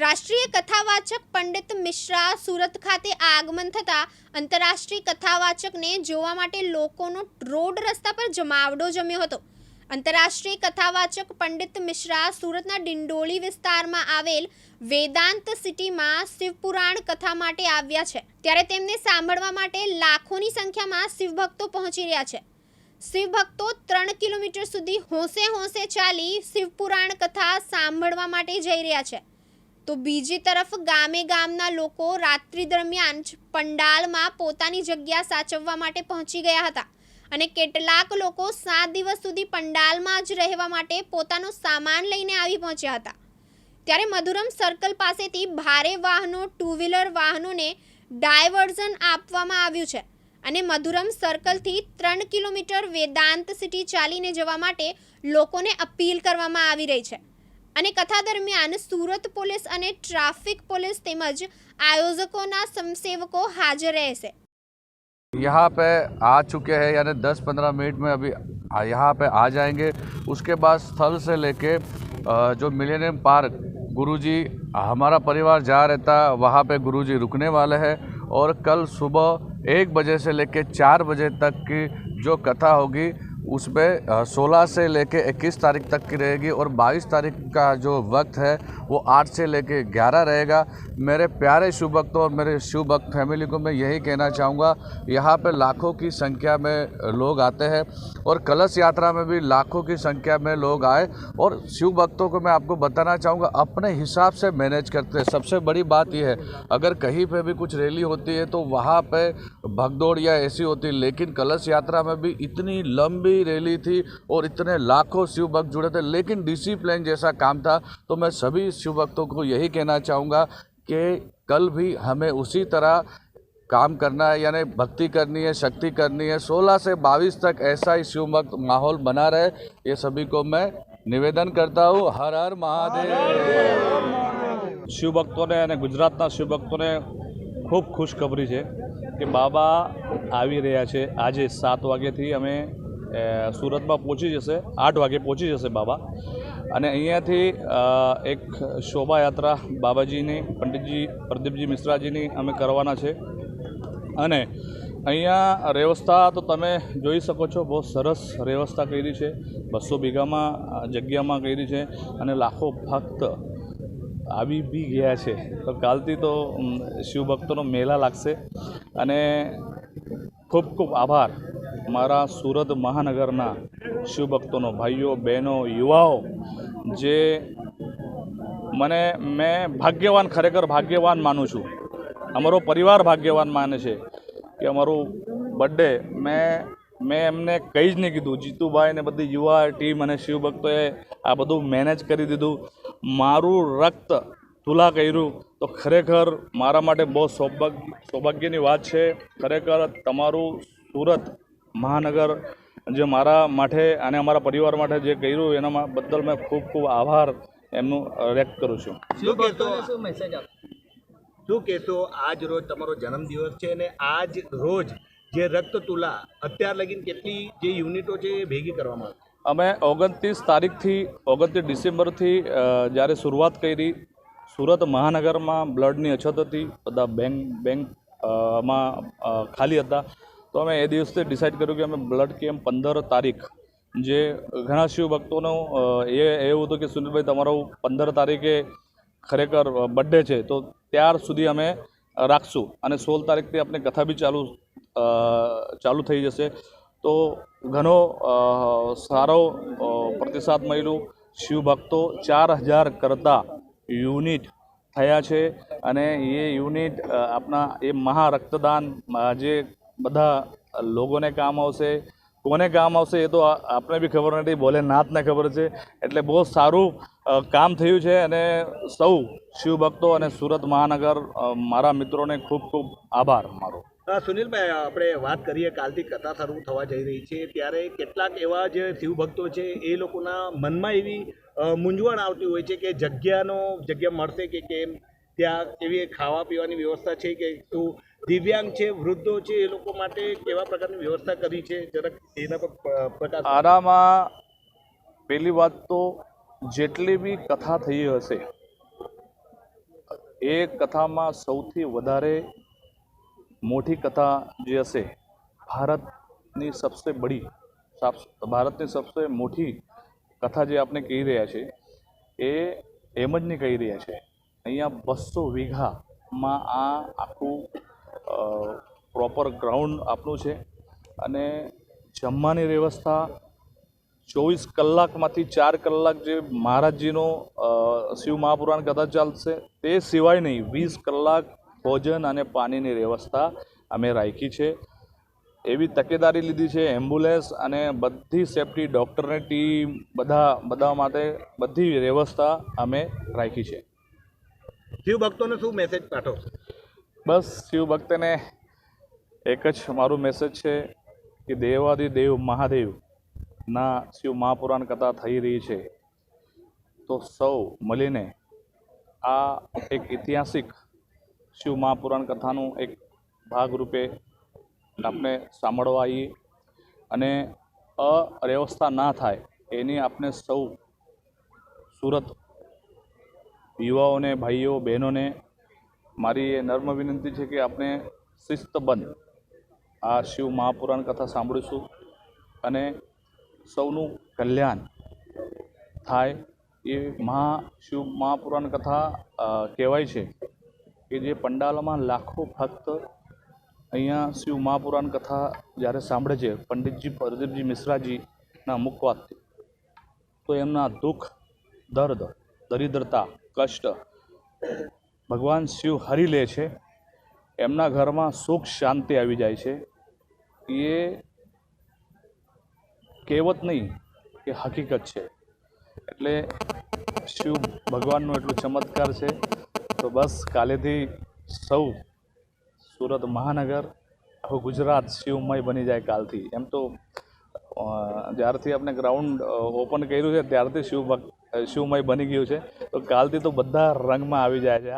રાષ્ટ્રીય કથાવાચક પંડિત મિશ્રા સુરત ખાતે આગમન થતાં આંતરરાષ્ટ્રીય કથાવાચકને જોવા માટે લોકોનો રોડ રસ્તા પર જમાવડો જમ્યો હતો. આંતરરાષ્ટ્રીય કથાવાચક પંડિત મિશ્રા સુરતના ડિંડોળી વિસ્તારમાં આવેલ વેદાંત સિટીમાં શિવપુરાણ કથા માટે આવ્યા છે. ત્યારે તેમને સાંભળવા માટે લાખોની સંખ્યામાં શિવભક્તો પહોંચી રહ્યા છે. શિવભક્તો ત્રણ કિલોમીટર સુધી હોંશે હોંશે ચાલી શિવપુરાણ કથા સાંભળવા માટે જઈ રહ્યા છે. તો બીજી તરફ ગામે ગામના લોકો રાત્રિ દરમિયાન જ પંડાલમાં પોતાની જગ્યા સાચવવા માટે પહોંચી ગયા હતા. અને કેટલાક લોકો સાત દિવસ સુધી પંડાલમાં જ રહેવા માટે પોતાનો સામાન લઈને આવી પહોંચ્યા હતા. ત્યારે મધુરમ સર્કલ પાસેથી ભારે વાહનો ટુ વ્હીલર વાહનોને ડાયવર્ઝન આપવામાં આવ્યું છે. અને મધુરમ સર્કલથી ત્રણ કિલોમીટર વેદાંત સિટી ચાલીને જવા માટે લોકોને અપીલ કરવામાં આવી રહી છે. અને કથા દરમિયાન સુરત પોલીસ અને ટ્રાફિક પોલીસ તેમજ આયોજકોના સમસેવકો હાજર રહેશે यहाँ पे आ चुके हैं यानी 10-15 मिनट में अभी आ- यहाँ पे आ जाएंगे उसके बाद स्थल से लेके अ, जो मिलेनियम पार्क गुरुजी हमारा परिवार जा रहता वहाँ पे गुरुजी रुकने वाले हैं और कल सुबह एक बजे से लेके चार बजे तक की जो कथा होगी उसमें सोलह से लेके इक्कीस तारीख तक की रहेगी और बाईस तारीख का जो वक्त है, वो आठ से लेके ग्यारह रहेगा। मेरे प्यारे शिव भक्तों और मेरे शिव भक्त फैमिली को मैं यही कहना चाहूँगा, यहाँ पे लाखों की संख्या में लोग आते हैं और कलश यात्रा में भी लाखों की संख्या में लोग आए और शिव भक्तों को मैं आपको बताना चाहूँगा, अपने हिसाब से मैनेज करते हैं। सबसे बड़ी बात यह है, अगर कहीं पर भी कुछ रैली होती है तो वहाँ पर भगदौड़ या ऐसी होती है, लेकिन कलश यात्रा में भी इतनी लंबी रैली थी और इतने लाखों शिव भक्त जुड़े थे लेकिन डिसिप्लिन जैसा काम था तो मैं सभी शिव भक्तों को यही कहना चाहूँगा कि कल भी हमें उसी तरह काम करना है यानी भक्ति करनी है शक्ति करनी है 16 से 22 तक ऐसा ही शिव भक्त माहौल बना रहे ये सभी को मैं निवेदन करता हूँ हर हर महादेव શિવભક્તોને અને ગુજરાતના શિવભક્તોને ખૂબ ખુશખબરી છે કે બાબા આવી રહ્યા છે આજે સાત વાગ્યાથી અમે અ, સુરતમાં પહોંચી જશે. આઠ વાગે પહોંચી જશે બાબા. અને અહીંયાથી એક શોભાયાત્રા બાબાજીની, પંડિતજી, પ્રદીપજી મિશ્રાજીની અમે કરવાના છે. અને અહીંયા વ્યવસ્થા તો તમે જોઈ શકો છો, બહુ સરસ વ્યવસ્થા કરી છે. બસો બીઘામાં જગ્યામાં કરી છે અને લાખો ભક્ત આવી બી ગયા છે. તો કાલથી તો શિવભક્તોનો મેળા લાગશે. અને ખૂબ ખૂબ આભાર. મારા સુરત મહાનગરના શિવભક્તોનો ભાઈઓ, બહેનો, યુવાઓ, જે મને, મેં ભાગ્યવાન, ખરેખર ભાગ્યવાન માનું છું. અમારો પરિવાર ભાગ્યવાન માને છે કે અમારું બર્થડે મેં મેં એમને કંઈ જ નહીં કીધું. જીતુભાઈ ને બધી યુવા ટીમ અને શિવભક્તોએ આ બધું મેનેજ કરી દીધું. મારું રક્ત તુલા કર્યું. તો ખરેખર મારા માટે બહુ સૌભાગ્ય, સૌભાગ્યની વાત છે. ખરેખર તમારું સુરત મહાનગર જે મારા માટે અને અમારા પરિવાર માટે જે કર્યું એના બદલ મેં ખૂબ ખૂબ આભાર એમનું વ્યક્ત કરું છું. શું કહેતો શું કહેતો આજ રોજ તમારો જન્મદિવસ છે અને આજ રોજ જે રક્ત તુલા અત્યાર લગીન કેટલી જે યુનિટો છે એ ભેગી કરવામાં આવી? અમે ઓગણત્રીસ તારીખથી ઓગણત્રીસ ડિસેમ્બરથી જ્યારે શરૂઆત કરી સુરત મહાનગરમાં બ્લડની અછત હતી. બધા બેંક બેંકમાં ખાલી હતા. તો અમે એ દિવસે ડિસાઇડ કર્યું કે અમે બ્લડ કેમ્પ પંદર તારીખ જે ઘણા શિવભક્તોનું એ એવું હતું કે સુનિલભાઈ, તમારો પંદર તારીખે ખરેખર બર્થડે છે. તો ત્યાર સુધી અમે રાખશું અને સોળ તારીખથી આપણે કથા બી ચાલુ ચાલુ થઈ જશે. તો ઘણો સારો પ્રતિસાદ મળ્યું. શિવભક્તો ચાર હજાર કરતાં યુનિટ થયા છે અને એ યુનિટ આપના એ મહા રક્તદાન જે બધા લોકોને કામ આવશે, કોને કામ આવશે એ તો આપણે બી ખબર નથી, ભોલેનાથને ખબર છે. એટલે બહુ સારું કામ થયું છે અને સૌ શિવભક્તો અને સુરત મહાનગર મારા મિત્રોને ખૂબ ખૂબ આભાર મારો. સુનિલભાઈ, આપણે વાત કરીએ, કાલથી કથા શરૂ થવા જઈ રહી છે, ત્યારે કેટલાક એવા જે શિવભક્તો છે, એ લોકોના મનમાં એવી મૂંઝવણ આવતી હોય છે કે જગ્યાનો, જગ્યા મળશે કે કેમ, ત્યાં એવી ખાવા પીવાની વ્યવસ્થા છે કે શું? દિવ્યાંગ છે, વૃદ્ધો છે, એ લોકો માટે કેવા પ્રકારની વ્યવસ્થા કરી છે? જરાક એના પર આનામાં પહેલી વાત તો જેટલી બી કથા થઈ હશે, એ કથામાં સૌથી વધારે મોટી કથા જે હશે, ભારતની સબસે બડી ભારતની સબસે મોટી કથા જે આપણે કહી રહ્યા છે, એ એમ જ નહીં કહી રહ્યા છે. અહીંયા બસો વીઘામાં આ આખું પ્રોપર ગ્રાઉન્ડ આપણું છે. અને જમવાની વ્યવસ્થા ચોવીસ કલાકમાંથી ચાર કલાક જે મહારાજજીનો શિવ મહાપુરાણ કથા ચાલશે, તે સિવાય નહીં, વીસ કલાક ભોજન અને પાણીની વ્યવસ્થા અમે રાખી છે. એવી તકેદારી લીધી છે એમ્બ્યુલન્સ અને બધી સેફટી ડૉક્ટરની ટીમ બધા બધા માટે બધી વ્યવસ્થા અમે રાખી છે. શિવ ભક્તોને શું મેસેજ પાઠવો? બસ શિવ ભક્તને એક જ મારું મેસેજ છે કે દેવાદિદેવ મહાદેવ ના શિવ મહાપુરાણ કથા થઈ રહી છે. તો સૌ મળીને આ એક ઐતિહાસિક શિવ મહાપુરાણ કથાનું એક ભાગરૂપે આપણે સાંભળવા આવીએ અને અવ્યવસ્થા ના થાય એની આપણે સૌ સુરત યુવાઓને, ભાઈઓ, બહેનોને મારી એ નર્મ વિનંતી છે કે આપણે શિસ્તબંધ આ શિવ મહાપુરાણ કથા સાંભળીશું અને સૌનું કલ્યાણ થાય એ મહા શિવ મહાપુરાણ કથા કહેવાય છે કે જે પંડાલમાં લાખો ભક્ત અહીંયા શિવ મહાપુરાણ કથા જ્યારે સાંભળે છે, પંડિતજી પ્રદીપજી મિશ્રાજીના મુખવાતથી. તો એમના દુઃખ, દર્દ, દરિદ્રતા, કષ્ટ ભગવાન શિવ હરી લે છે, એમના ઘરમાં સુખ શાંતિ આવી જાય છે. એ કહેવત નહીં કે હકીકત છે. એટલે શિવ ભગવાનનું એટલું ચમત્કાર છે. તો બસ કાલેથી સૌ સુરત મહાનગર, આખું ગુજરાત શિવમય બની જાય કાલથી. એમ તો જ્યારથી આપણે ગ્રાઉન્ડ ઓપન કર્યું છે, ત્યારથી શિવ ભક્ત શિવમય બની ગયું છે. તો કાલથી તો બધા રંગમાં આવી જાય છે.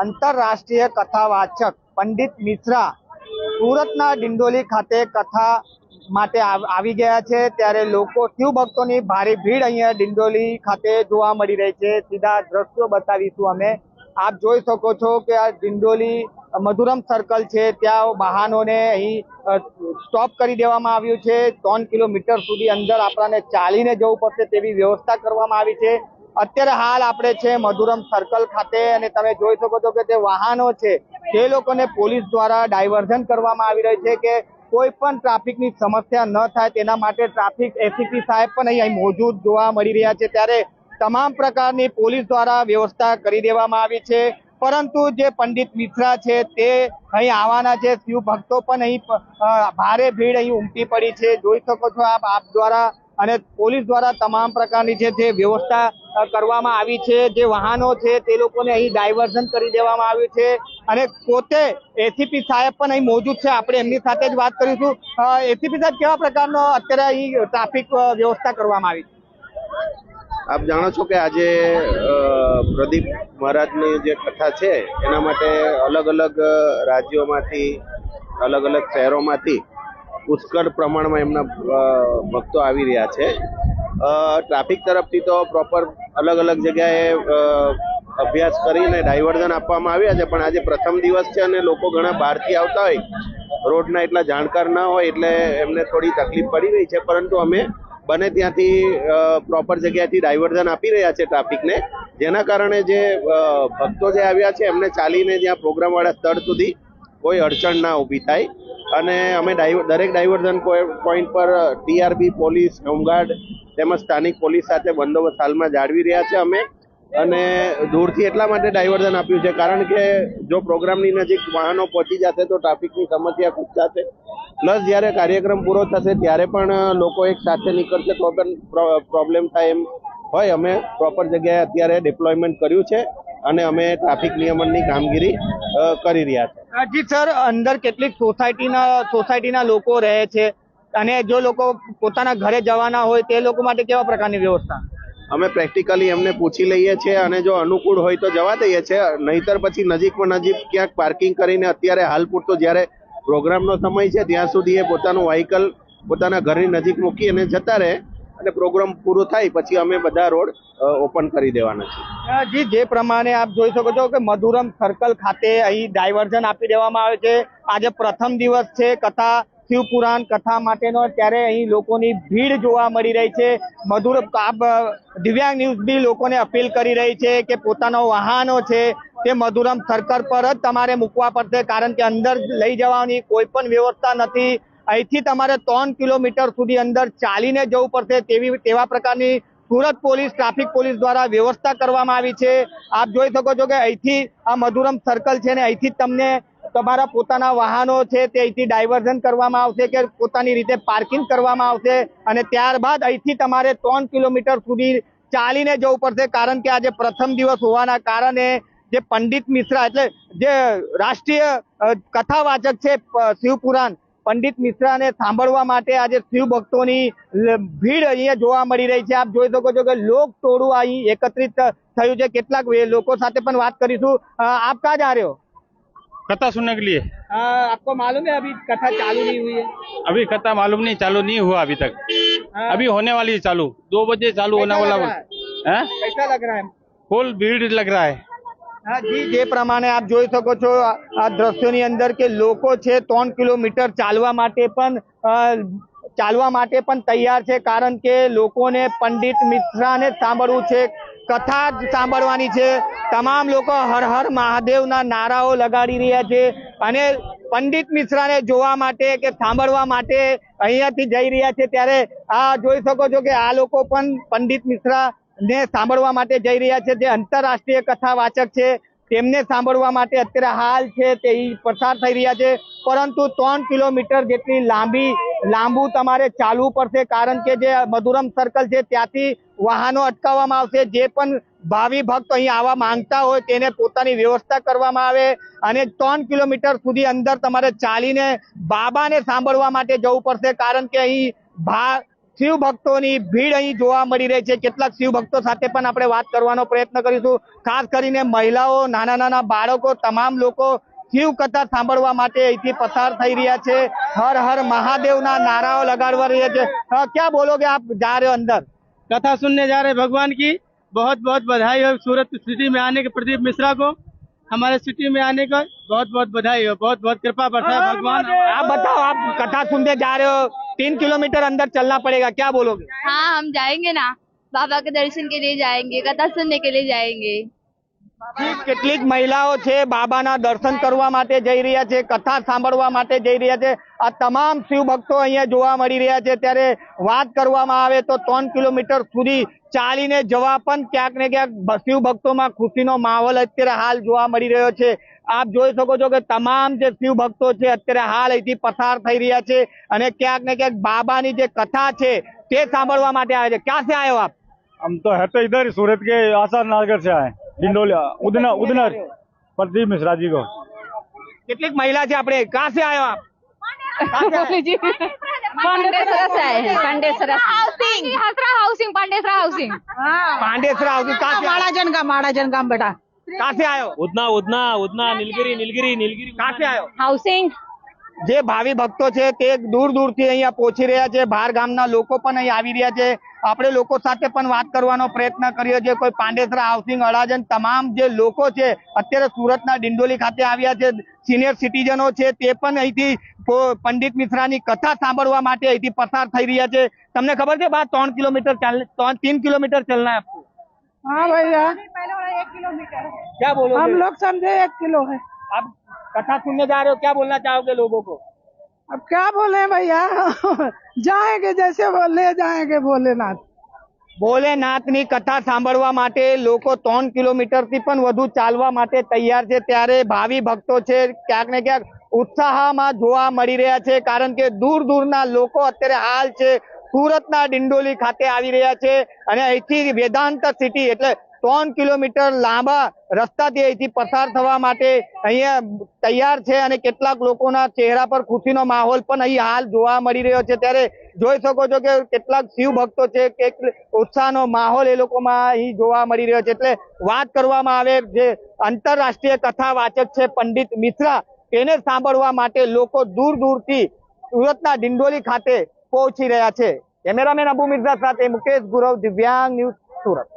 આંતરરાષ્ટ્રીય કથા વાચક પંડિત મિશ્રા સુરતના ડિંડોલી ખાતે કથા માટે આવી ગયા છે. ત્યારે લોકો શિવ ભક્તોની ભારે ભીડ અહીંયા ડિંડોલી ખાતે જોવા મળી રહી છે. સીધા દ્રશ્યો બતાવીશું અમે. આપ જોઈ શકો છો કે આ ડિંડોલી મધુરમ સર્કલ છે, ત્યાં વાહનોને અહીં સ્ટોપ કરી દેવામાં આવ્યું છે. ત્રણ કિલોમીટર સુધી અંદર આપણાને ચાલીને જવું પડશે તેવી વ્યવસ્થા કરવામાં આવી છે. અત્યારે હાલ આપણે છે મધુરમ સર્કલ ખાતે અને તમે જોઈ શકો છો કે તે વાહનો છે, તે લોકોને પોલીસ દ્વારા ડાયવર્ઝન કરવામાં આવી રહી છે કે કોઈ પણ ટ્રાફિકની સમસ્યા ન થાય તેના માટે ટ્રાફિક એસીપી સાહેબ પણ અહીં મોજૂદ જોવા મળી રહ્યા છે. ત્યારે તમામ પ્રકારની પોલીસ દ્વારા વ્યવસ્થા કરી દેવામાં આવી છે. પરંતુ જે પંડિત મિશ્રા છે, તે અહીં આવવાના છે. શિવ ભક્તો પણ અહીં ભારે ભીડ અહીં ઉમટી પડી છે. જોઈ શકો છો આપ આપ દ્વારા અને પોલીસ દ્વારા તમામ પ્રકારની છે તે વ્યવસ્થા કરવામાં આવી છે. જે વાહનો છે, તે લોકોને અહીં ડાયવર્ઝન કરી દેવામાં આવ્યું છે. અને પોતે એસીપી સાહેબ પણ અહીં મોજૂદ છે. આપણે એમની સાથે જ વાત કરીશું. એસીપી સાહેબ કેવા પ્રકારનો અત્યારે અહીં ટ્રાફિક વ્યવસ્થા કરવામાં આવી છે? આપ જાણો છો કે આજે પ્રદીપ મહારાજની જે કથા છે, એના માટે અલગ અલગ રાજ્યોમાંથી, અલગ અલગ શહેરોમાંથી પુષ્કળ પ્રમાણમાં એમના ભક્તો આવી રહ્યા છે. ટ્રાફિક તરફથી તો પ્રોપર અલગ અલગ જગ્યાએ અભ્યાસ કરીને ડાયવર્ઝન આપવામાં આવ્યા છે, પણ આજે પ્રથમ દિવસ છે અને લોકો ઘણા બહારથી આવતા હોય. રોડના એટલા જાણકાર ના હોય, એટલે એમને થોડી તકલીફ પડી રહી છે, પરંતુ અમે બને ત્યાંથી પ્રોપર જગ્યાએથી ડાયવર્ઝન આપી રહ્યા છે ટ્રાફિકને જેના કારણે જે ભક્તો જે આવ્યા છે, એમને ચાલીને જ્યાં પ્રોગ્રામવાળા સ્થળ સુધી કોઈ અડચણ ના ઊભી થાય. અને અમે દરેક ડાયવર્ઝન પોઈન્ટ પર ટીઆરબી પોલીસ, હોમગાર્ડ તેમજ સ્થાનિક પોલીસ સાથે બંદોબસ્ત હાલમાં જાળવી રહ્યા છે અમે. અને દૂરથી એટલા માટે ડાયવર્ઝન આપ્યું છે, કારણ કે જો પ્રોગ્રામની નજીક વાહનો પહોંચી જશે તો ટ્રાફિકની સમસ્યા ખૂબ થશે પ્લસ જ્યારે કાર્યક્રમ પૂરો થશે ત્યારે પણ લોકો એક સાથે નીકળશે તો પણ પ્રોબ્લેમ થાય એમ હોય. અમે પ્રોપર જગ્યાએ અત્યારે ડિપ્લોયમેન્ટ કર્યું છે અને અમે ટ્રાફિક નિયમનની કામગીરી કરી રહ્યા છે. જી સર અંદર કેટલીક સોસાયટીના સોસાયટીના લોકો રહે છે અને જો લોકો પોતાના ઘરે જવાના હોય તે લોકો માટે કેવા પ્રકારની વ્યવસ્થા? અમે પ્રેક્ટિકલી એમને પૂછી લઈએ છીએ અને જો અનુકૂળ હોય તો જવા દઈએ છીએ. નહીતર પછી નજીકમાં નજીક ક્યાંક પાર્કિંગ કરીને અત્યારે હાલ પૂરતો જ્યારે પ્રોગ્રામનો સમય છે, ત્યાં સુધી એ પોતાનું વ્હીકલ પોતાના ઘરની નજીક મૂકી અને જતા રહે અને પ્રોગ્રામ પૂરો થાય પછી અમે બધા રોડ ઓપન કરી દેવાના છે. જી, જે પ્રમાણે આપ જોઈ શકો છો કે મધુરમ સર્કલ ખાતે અહીં ડાયવર્ઝન આપી દેવામાં આવે છે. આજે પ્રથમ દિવસ છે કથા શિવપુરાણ કથા માટેનો ત્યારે અહીં લોકોની ભીડ જોવા મળી રહી છે. મધુર દિવ્યાંગ ન્યૂઝ બી લોકોને અપીલ કરી રહી છે કે પોતાનો વાહનો છે તે મધુરમ સર્કલ પર જ તમારે મૂકવા પડશે, કારણ કે અંદર લઈ જવાની કોઈ પણ વ્યવસ્થા નથી. અહીંથી તમારે ત્રણ કિલોમીટર સુધી અંદર ચાલીને જવું પડશે તેવી, તેવા પ્રકારની સુરત પોલીસ, ટ્રાફિક પોલીસ દ્વારા વ્યવસ્થા કરવામાં આવી છે. આપ જોઈ શકો છો કે અહીંથી આ મધુરમ સર્કલ છે ને અહીંથી તમને તમારા પોતાના વાહનો છે તે અહીંથી ડાયવર્ઝન કરવામાં આવશે કે પોતાની રીતે પાર્કિંગ કરવામાં આવશે અને ત્યારબાદ અહીંથી તમારે ત્રણ કિલોમીટર સુધી ચાલીને જવું પડશે કારણ કે આજે પ્રથમ દિવસ હોવાના કારણે જે પંડિત મિશ્રા એટલે જે રાષ્ટ્રીય કથાવાચક છે શિવપુરાણ, પંડિત મિશ્રાને સાંભળવા માટે આજે શિવ ભક્તોની ભીડ અહીંયા જોવા મળી રહી છે. આપ જોઈ શકો છો કે લોક ટોળું અહીં એકત્રિત થયું છે. કેટલાક લોકો સાથે પણ વાત કરીશું. આપ ક્યાં જા આ હો कथा सुनने के लिए अ, आपको मालूम है अभी कथा चालू नहीं हुई है अभी कथा मालूम नहीं चालू नहीं हुआ अभी तक हाँ। अभी होने वाली है चालू दो बजे चालू होने कैसा वाला लग रहा है कैसा लग रहा है फुल भीड़ लग रहा है હા જી જે પ્રમાણે આપ જોઈ શકો છો આ આ દ્રશ્યોની અંદર કે લોકો છે ત્રણ કિલોમીટર ચાલવા માટે પણ અ, ચાલવા માટે પણ તૈયાર છે કારણ કે લોકોને પંડિત મિશ્રાને જ સાંભળવું છે કથા જ સાંભળવાની છે. તમામ લોકો હર હર મહાદેવના નારાઓ લગાડી રહ્યા છે અને પંડિત મિશ્રાને જોવા માટે કે સાંભળવા માટે અહીંયાથી જઈ રહ્યા છે. ત્યારે આ જોઈ શકો છો કે આ લોકો પણ પંડિત મિશ્રા ને સાંભળવા માટે જઈ રહ્યા છે. જે આંતરરાષ્ટ્રીય કથા વાચક છે. તેમને સાંભળવા માટે અત્યારે હાલ છે તે પસાર થઈ રહ્યા છે. પરંતુ ત્રણ કિલોમીટર જેટલી લાંબી, લાંબુ તમારે ચાલવું પડશે કારણ કે જે મધુરમ સર્કલ છે ત્યાંથી વાહનો અટકાવવામાં આવશે. જે પણ ભાવિ ભક્ત અહીં આવવા માંગતા હોય તેને પોતાની વ્યવસ્થા કરવામાં આવે અને ત્રણ કિલોમીટર સુધી અંદર તમારે ચાલીને બાબાને સાંભળવા માટે જવું પડશે કારણ કે અહીં ભા શિવ ભક્તોની ભીડ અહીં જોવા મળી રહી છે કેટલાક શિવ ભક્તો સાથે પણ આપણે વાત કરવાનો પ્રયત્ન કરીશું ખાસ કરીને મહિલાઓ નાના નાના બાળકો તમામ લોકો શિવ કથા સાંભળવા માટે અહીંથી પસાર થઈ રહ્યા છે હર હર મહાદેવના નારાઓ લગાડવા રહ્યા છે અ, ક્યાં બોલોગે આપ જા રહે હો અંદર कथा सुनने जा रहे हैं भगवान की बहुत बहुत बधाई हो सूरत सिटी में आने के प्रदीप मिश्रा को हमारे सिटी में आने का बहुत बहुत बधाई हो बहुत बहुत कृपा बरसाए भगवान आप बताओ आप कथा सुनने जा रहे हो तीन किलोमीटर अंदर चलना पड़ेगा क्या बोलोगे हाँ हम जाएंगे ना बाबा के दर्शन के लिए जाएंगे कथा सुनने के लिए जाएंगे કેટલીક મહિલાઓ છે બાબાના દર્શન કરવા માટે જઈ રહ્યા છે કથા સાંભળવા માટે જઈ રહ્યા છે આ તમામ શિવ ભક્તો અહીંયા જોવા મળી રહ્યા છે ત્યારે વાત કરવામાં આવે તો ત્રણ કિલોમીટર સુધી ચાલીને જવા પણ ક્યાંક ને ક્યાંક ભ- શિવ ભક્તોમાં ખુશીનો માહોલ અત્યારે હાલ જોવા મળી રહ્યો છે આપ જોઈ શકો છો કે તમામ જે શિવ ભક્તો છે અત્યારે હાલ અહીંથી પસાર થઈ રહ્યા છે અને ક્યાંક ને ક્યાંક બાબાની જે કથા છે તે સાંભળવા માટે આવે છે. ક્યાં છે આવ્યો આપ? આમ તો હે તો ઇધર સુરત કે આસાદ નાગર છે ડિંડોલિયા ઉધના ઉધના પ્રદીપ મિશ્રા કો. કેટલીક મહિલા છે આપણે. ક્યાં છે આવ્યો આપ? Pandesara. Housing. Pandesara housing. Pandesara housing. Malajan ગામ માળાજન ગામ બેટા. कहाँ से आए हो उतना उतना उतना नीलगिरी नीलगिरी नीलगिरी कहाँ से आए हो हाउसिंग જે ભાવિ ભક્તો છે તે દૂર દૂરથી અહીંયા પહોંચી રહ્યા છે બહાર ગામના લોકો પણ અહીં આવી રહ્યા છે આપણે લોકો સાથે પણ વાત કરવાનો પ્રયત્ન કર્યો છે કોઈ પાંડેસરા હાઉસિંગ અડાજન તમામ જે લોકો છે અત્યારે સુરતના ડિંડોલી ખાતે આવ્યા છે સિનિયર સિટીઝનો છે તે પણ અહીંથી પો- પંડિત મિશ્રાની કથા સાંભળવા માટે અહીંથી પસાર થઈ રહ્યા છે તમને ખબર છે બા ત્રણ કિલોમીટર ચાલ ત્રણ तीन किलोमीटर चलना है आपको हाँ भैया क्या बोलो हम लोग समझे एक किलो है आप कथा सुनने जा रहे हो क्या बोलना चाहोगे लोगों को अब क्या बोले भैया जाएंगे जैसे बोले जाएंगे भोलेनाथ ભોલેનાથની કથા સાંભળવા માટે લોકો ત્રણ કિલોમીટરથી પણ વધુ ચાલવા માટે તૈયાર છે ત્યારે ભાવિ ભક્તો છે ક્યાંક ને ક્યાંક ઉત્સાહમાં જોવા મળી રહ્યા છે કારણ કે દૂર દૂરના લોકો અત્યારે હાલ છે સુરતના ડિંડોલી ખાતે આવી રહ્યા છે અને અહીંથી વેદાંત સિટી એટલે ત્રણ કિલોમીટર લાંબા રસ્તાથી અહીંથી પસાર થવા માટે અહીંયા તૈયાર છે અને કેટલાક લોકોના ચહેરા પર ખુશીનો માહોલ પણ અહીં હાલ જોવા મળી રહ્યો છે. ત્યારે જોઈ શકો છો કે કેટલાક શિવ ભક્તો છે કે ઉત્સાહનો માહોલ એ લોકોમાં અહીં જોવા મળી રહ્યો છે. એટલે વાત કરવામાં આવે જે આંતરરાષ્ટ્રીય કથા વાચક છે પંડિત મિશ્રા, તેને સાંભળવા માટે લોકો દૂર દૂરથી સુરતના ડિંડોલી ખાતે પહોંચી રહ્યા છે. કેમેરામેન અબુ મિર્ઝા સાથે મુકેશ ગુરવ દિવ્યાંગ ન્યૂઝ સુરત.